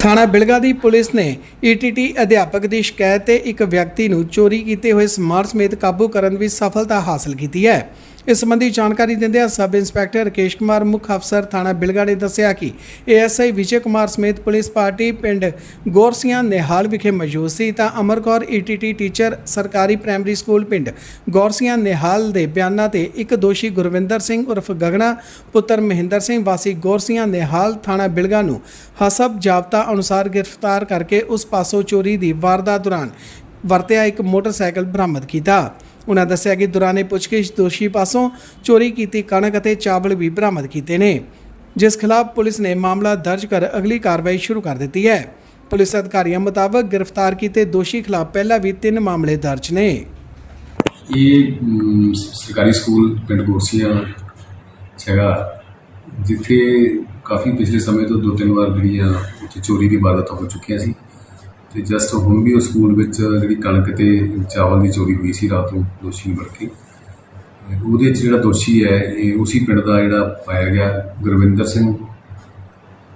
ਥਾਣਾ ਬਿਲਗਾ ਦੀ ਪੁਲਿਸ ਨੇ ਈਟੀਟੀ ਅਧਿਆਪਕ ਦੀ ਸ਼ਿਕਾਇਤ ਤੇ ਇੱਕ ਵਿਅਕਤੀ ਨੂੰ ਚੋਰੀ ਕੀਤੇ ਹੋਏ ਸਮਾਨ ਸਮੇਤ ਕਾਬੂ ਕਰਨ ਵਿੱਚ ਸਫਲਤਾ ਹਾਸਲ ਕੀਤੀ ਹੈ। ਇਸ ਸੰਬੰਧੀ ਜਾਣਕਾਰੀ ਦਿੰਦਿਆਂ ਸਬ ਇੰਸਪੈਕਟਰ ਰਕੇਸ਼ ਕੁਮਾਰ, ਮੁੱਖ ਅਫਸਰ ਥਾਣਾ ਬਿਲਗਾ ਨੇ ਦੱਸਿਆ ਕਿ ਏਐਸਆਈ ਵਿਜੇ ਕੁਮਾਰ ਸਮੇਤ ਪੁਲਿਸ ਪਾਰਟੀ ਪਿੰਡ ਗੋਰਸੀਆਂ ਨਿਹਾਲ ਵਿਖੇ ਮੌਜੂਦ ਸੀ ਤਾਂ ਅਮਰ ਕੌਰ ਈਟੀਟੀ ਟੀਚਰ ਸਰਕਾਰੀ ਪ੍ਰਾਇਮਰੀ ਸਕੂਲ ਪਿੰਡ ਗੌਰਸੀਆਂ ਨਿਹਾਲ ਦੇ ਬਿਆਨਾਂ ਤੇ ਇੱਕ ਦੋਸ਼ੀ ਗੁਰਵਿੰਦਰ ਸਿੰਘ ਉਰਫ ਗਗਨਾ, ਪੁੱਤਰ ਮਹਿੰਦਰ ਸਿੰਘ ਵਾਸੀ ਗੌਰਸੀਆਂ ਨਿਹਾਲ ਥਾਣਾ ਬਿਲਗਾ ਨੂੰ ਹਸਬ ਜਾਬਤਾ ਅਨੁਸਾਰ ਗ੍ਰਿਫਤਾਰ ਕਰਕੇ ਉਸ ਪਾਸੋਂ ਚੋਰੀ ਦੀ ਵਾਰਦਾਤ ਦੌਰਾਨ ਵਰਤਿਆ ਇੱਕ ਮੋਟਰਸਾਈਕਲ ਬਰਾਮਦ ਕੀਤਾ। ਉਨ੍ਹਾਂ ਦੱਸਿਆ ਕਿ ਦੌਰਾਨੇ ਪੁੱਛਗਿੱਛ ਦੋਸ਼ੀ ਪਾਸੋਂ ਚੋਰੀ ਕੀਤੀ ਕਣਕ ਅਤੇ ਚਾਵਲ ਵੀ ਬਰਾਮਦ ਕੀਤੇ ਨੇ, ਜਿਸ ਖਿਲਾਫ ਪੁਲਿਸ ਨੇ ਮਾਮਲਾ ਦਰਜ ਕਰ ਅਗਲੀ ਕਾਰਵਾਈ ਸ਼ੁਰੂ ਕਰ ਦਿੱਤੀ ਹੈ। ਪੁਲਿਸ ਅਧਿਕਾਰੀਆਂ ਮੁਤਾਬਕ ਗ੍ਰਿਫਤਾਰ ਕੀਤੇ ਦੋਸ਼ੀ ਖਿਲਾਫ ਪਹਿਲਾਂ ਵੀ ਤਿੰਨ ਮਾਮਲੇ ਦਰਜ ਨੇ। ਇਹ ਸਰਕਾਰੀ ਸਕੂਲ ਪਿੰਡ ਗੋਰਸੀਆਂ ਹੈਗਾ, ਜਿੱਥੇ ਕਾਫੀ ਪਿਛਲੇ ਸਮੇਂ ਤੋਂ ਦੋ ਤਿੰਨ ਵਾਰ ਜਿਹੜੀਆਂ ਉੱਥੇ ਚੋਰੀ ਦੀ ਵਾਰਦਾਤਾਂ ਹੋ ਚੁੱਕੀਆਂ ਸੀ। ਤੇ ਜਸਟ ਹੁਣ ਵੀ ਉਹ ਸਕੂਲ ਵਿੱਚ ਜਿਹੜੀ ਕਣਕ ਤੇ ਚਾਵਲ ਦੀ ਚੋਰੀ ਹੋਈ ਸੀ ਰਾਤ ਨੂੰ ਦੋਸ਼ੀ ਨੂੰ ਫੜ ਕੇ ਉਹਦੇ 'ਚ ਜਿਹੜਾ ਦੋਸ਼ੀ ਹੈ, ਇਹ ਉਸੇ ਪਿੰਡ ਦਾ ਜਿਹੜਾ ਪਾਇਆ ਗਿਆ ਗੁਰਵਿੰਦਰ ਸਿੰਘ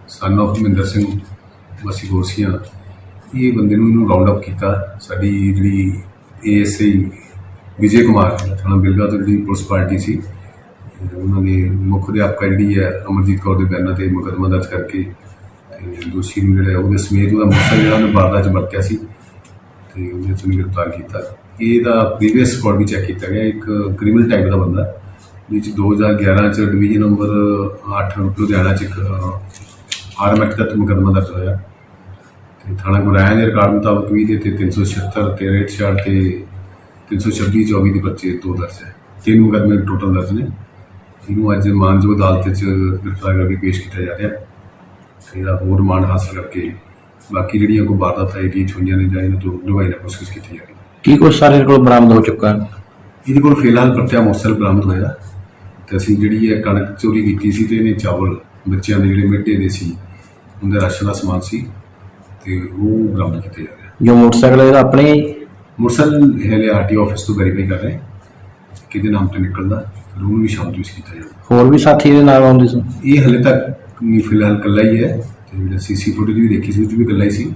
ਸਨ of ਮਹਿੰਦਰ ਸਿੰਘ, ਵਾਸੀ ਗੋਰਸੀਆਂ ਇਹ ਬੰਦੇ ਨੂੰ ਇਹਨੂੰ ਰਾਉਂਡ ਅਪ ਕੀਤਾ। ਸਾਡੀ ਜਿਹੜੀ ਏਐਸਆਈ ਵਿਜੇ ਕੁਮਾਰ, ਥਾਣਾ ਬਿਲਗਾ ਤੋਂ ਜਿਹੜੀ ਪੁਲਿਸ ਪਾਰਟੀ ਸੀ, ਉਹਨਾਂ ਨੇ ਮੁੱਖ ਅਧਿਆਪਕਾ ਜਿਹੜੀ ਹੈ, ਅਮਰਜੀਤ ਕੌਰ ਦੇ ਬਿਆਨਾਂ ਤੇ ਮੁਕੱਦਮਾ ਦਰਜ ਕਰਕੇ ਤੇ ਦੋਸ਼ੀ ਨੂੰ ਜਿਹੜਾ ਉਹਦੇ ਸਮੇਤ ਉਹਦਾ ਮੋਟਰਸਾਈਕਲ ਜਿਹੜਾ, ਉਹਨੇ ਵਾਰਦਾਤ 'ਚ ਵਰਤਿਆ ਸੀ ਤੇ ਉਹਨੇ ਤੋਂ ਗ੍ਰਿਫਤਾਰ ਕੀਤਾ। ਇਹਦਾ ਪ੍ਰੀਵੀਅਸ ਰਿਕਾਰਡ ਵੀ ਚੈੱਕ ਕੀਤਾ ਗਿਆ। ਇੱਕ ਕ੍ਰਿਮੀਨਲ ਟਾਈਪ ਦਾ ਬੰਦਾ ਵਿੱਚ 2011 ਚ ਡਿਵੀਜ਼ਨ ਨੰਬਰ 8 ਲੁਧਿਆਣਾ ਚ ਇੱਕ ਆਰਮੈਟ ਤੱਕ ਮੁਕੱਦਮਾ ਦਰਜ ਹੋਇਆ। ਤੇ ਥਾਣਾ ਗੁਰਾਇਆ ਦੇ ਰਿਕਾਰਡ ਮੁਤਾਬਕ ਵੀ ਇਹਦੇ ਤੇ 376 ਤੇ 63 ਤੇ 326 24 ਦੇ ਬੱਚੇ ਦੋ ਦਰਜ ਹੈ। ਤਿੰਨ ਮੁਕੱਦਮੇ ਟੋਟਲ ਦਰਜ ਨੇ। ਇਹਨੂੰ ਅੱਜ ਮਾਨਜੋ ਅਦਾਲਤ ਚ ਗ੍ਰਿਫਤਾਰ ਕਰਕੇ ਪੇਸ਼ ਕੀਤਾ ਜਾ ਰਿਹਾ ਇਹਦਾ ਹੋਰ ਰਿਮਾਂਡ ਹਾਸਲ ਕਰਕੇ ਬਾਕੀ ਜਿਹੜੀਆਂ ਕੋਈ ਵਾਰਦਾਤਾਂ ਚ ਹੋਈਆਂ ਨੇ ਜਾਂ ਇਹਨਾਂ ਤੋਂ ਡੁਬਾਈ ਨਾਲ ਪੁੱਛਗਿੱਛ ਕੀਤੀ ਜਾ ਰਹੀ ਹੈ ਕੀ ਕੁਛ ਸਾਰੇ ਕੋਲ ਬਰਾਮਦ ਹੋ ਚੁੱਕਾ ਹੈ? ਇਹਦੇ ਕੋਲ ਫਿਲਹਾਲ ਪਰਚਾ ਮੋਸਲ ਬਰਾਮਦ ਹੋਇਆ। ਤੇ ਅਸੀਂ ਜਿਹੜੀ ਹੈ ਕਣਕ ਚੋਰੀ ਕੀਤੀ ਸੀ ਤੇ ਇਹਨੇ ਚਾਵਲ ਬੱਚਿਆਂ ਦੇ ਜਿਹੜੇ ਮਿੱਟੇ ਦੇ ਸੀ ਉਹਦੇ ਰਾਸ਼ਨ ਦਾ ਸਮਾਨ ਸੀ ਤੇ ਉਹ ਬਰਾਮਦ ਕੀਤੇ ਜਾ ਰਿਹਾ ਜੋ ਮੋਟਰਸਾਈਕਲ ਹੈ ਇਹਦਾ ਆਪਣੇ ਹੀ ਮੁਰਸਲ ਹਲੇ ਆਰਟੀ ਆਫਿਸ ਤੋਂ ਵੈਰੀਫਾਈ ਕਰ ਰਹੇ ਹਾਂ ਕਿਹਦੇ ਨਾਮ ਤੇ ਨਿਕਲਦਾ ਫਿਰ ਉਹਨੂੰ ਵੀ ਸ਼ਾਮ ਨੂੰ ਕੀਤਾ ਜਾਊਗਾ। ਹੋਰ ਵੀ ਸਾਥੀ ਇਹਦੇ ਨਾਲ ਆਉਂਦੇ ਸੀ? ਇਹ ਹਲੇ ਤੱਕ ਨਹੀਂ, ਫਿਲਹਾਲ ਇਕੱਲਾ ਹੀ ਹੈ। ਤੇ ਜਿਹੜਾ ਸੀਸੀ ਫੁਟੇਜ ਵੀ ਦੇਖੀ ਸੀ, ਉਹ 'ਚ ਵੀ ਇਕੱਲਾ ਹੀ ਸੀ।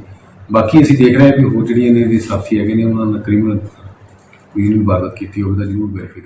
ਬਾਕੀ ਅਸੀਂ ਦੇਖ ਰਹੇ ਹਾਂ ਵੀ ਹੋਰ ਜਿਹੜੀਆਂ ਨੇ ਇਹਦੇ ਸਾਥੀ ਹੈਗੇ ਨੇ, ਉਹਨਾਂ ਨਾਲ ਕ੍ਰਿਮੀਨਲ ਕੋਈ ਵੀ ਵਾਰਦਾਤ ਕੀਤੀ ਹੋਵੇ ਤਾਂ ਜ਼ਰੂਰ ਵੈਰੀਫਾਈ